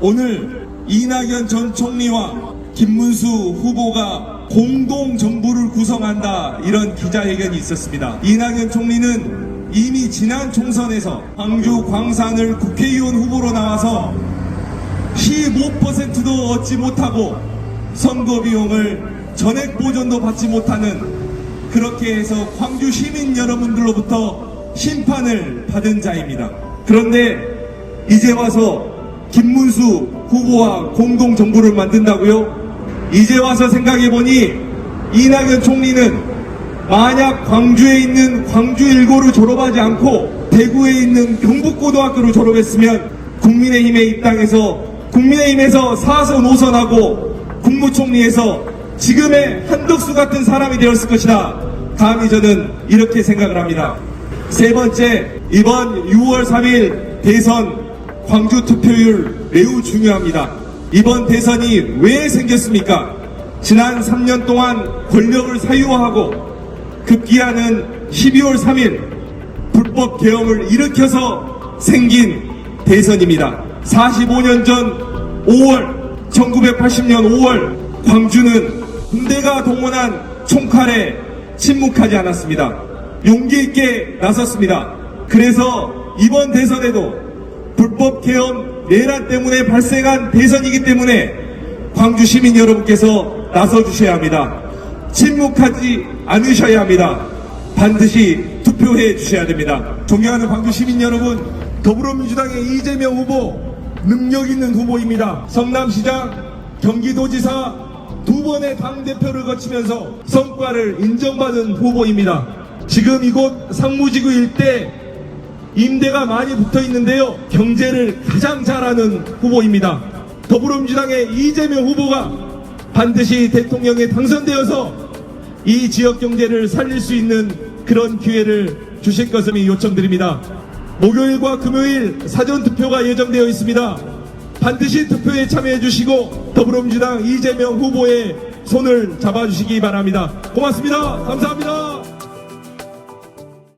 오늘 이낙연 전 총리와 김문수 후보가 공동 정부를 구성한다 이런 기자회견이 있었습니다. 이낙연 총리는 이미 지난 총선에서 광주 광산을 국회의원 후보로 나와서 15%도 얻지 못하고 선거 비용을 전액 보전도 받지 못하는 그렇게 해서 광주 시민 여러분들로부터 심판을 받은 자입니다. 그런데 이제 와서 김문수 후보와 공동 정부를 만든다고요? 이제 와서 생각해 보니 이낙연 총리는 만약 광주에 있는 광주 일고를 졸업하지 않고 대구에 있는 경북고등학교를 졸업했으면 국민의힘에 입당해서 국민의힘에서 4선 5선하고 국무총리에서 지금의 한덕수 같은 사람이 되었을 것이다. 감히 저는 이렇게 생각을 합니다. 세 번째, 이번 6월 3일 대선 광주 투표율 매우 중요합니다. 이번 대선이 왜 생겼습니까? 지난 3년 동안 권력을 사유화하고 급기야는 12월 3일 불법 개혁을 일으켜서 생긴 대선입니다. 45년 전 5월, 1980년 5월 광주는 군대가 동원한 총칼에 침묵하지 않았습니다. 용기 있게 나섰습니다. 그래서 이번 대선에도 불법 개헌 내란 때문에 발생한 대선이기 때문에 광주 시민 여러분께서 나서 주셔야 합니다. 침묵하지 않으셔야 합니다. 반드시 투표해 주셔야 됩니다. 존경하는 광주 시민 여러분, 더불어민주당의 이재명 후보 능력 있는 후보입니다. 성남시장, 경기도지사 두 번의 당 대표를 거치면서 성과를 인정받은 후보입니다. 지금 이곳 상무지구 일대 임대가 많이 붙어 있는데요. 경제를 가장 잘하는 후보입니다. 더불어민주당의 이재명 후보가 반드시 대통령에 당선되어서 이 지역 경제를 살릴 수 있는 그런 기회를 주실 것을 요청드립니다. 목요일과 금요일 사전 투표가 예정되어 있습니다. 반드시 투표에 참여해 주시고 더불어민주당 이재명 후보의 손을 잡아주시기 바랍니다. 고맙습니다. 감사합니다.